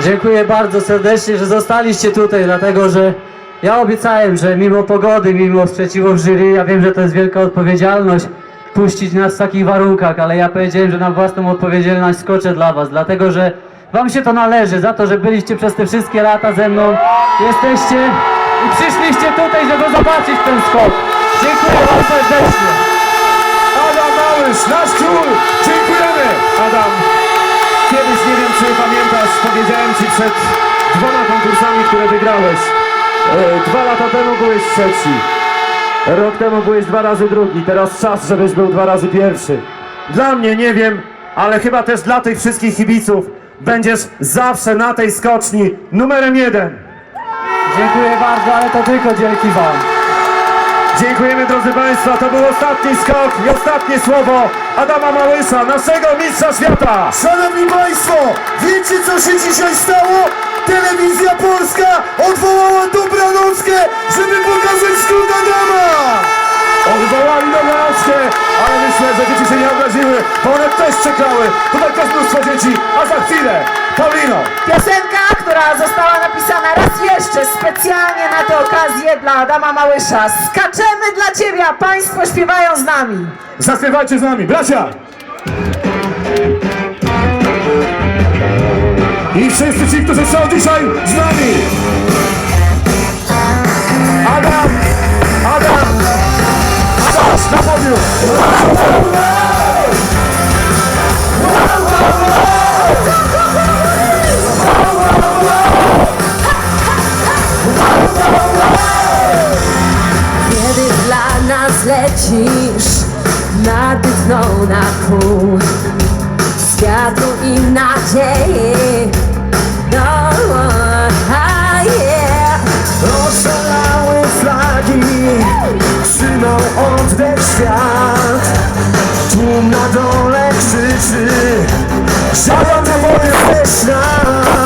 Dziękuję bardzo serdecznie, że zostaliście tutaj, dlatego że ja obiecałem, że mimo pogody, mimo sprzeciwów jury, ja wiem, że to jest wielka odpowiedzialność puścić nas w takich warunkach, ale ja powiedziałem, że na własną odpowiedzialność skoczę dla was, dlatego że wam się to należy, za to, że byliście przez te wszystkie lata ze mną, jesteście i przyszliście tutaj, żeby zobaczyć ten skok. Dziękuję wam serdecznie. Powiedziałem Ci przed dwoma konkursami, które wygrałeś. E, dwa lata temu byłeś trzeci. Rok temu byłeś dwa razy drugi. Teraz czas, żebyś był dwa razy pierwszy. Dla mnie, nie wiem, ale chyba też dla tych wszystkich kibiców będziesz zawsze na tej skoczni numerem jeden. Dziękuję bardzo, ale to tylko dzięki wam. Dziękujemy drodzy Państwa, to był ostatni skok i ostatnie słowo Adama Małysza, naszego mistrza świata! Szanowni Państwo, wiecie co się dzisiaj stało? Telewizja Polska odwołała Dobranockę, żeby pokazać skrót Adama! Odwołali Dobranoczkę, ale myślę, że dzieci się nie obraziły, bo one też czekały. Tutaj też mnóstwo dzieci, a za chwilę Paulino! Piosenka, która została napisana jeszcze specjalnie na tę okazję dla Adama Małysza. Skaczemy dla Ciebie, a Państwo śpiewają z nami. Zaśpiewajcie z nami, bracia! I wszyscy ci, którzy są dzisiaj z nami! Adam! lecisz na dno na pół. Światu i nadziei No, a yeah. Oszalały flagi Trzymał oddech świat. Tłum na dole krzyczy Żaden na moje śmieszna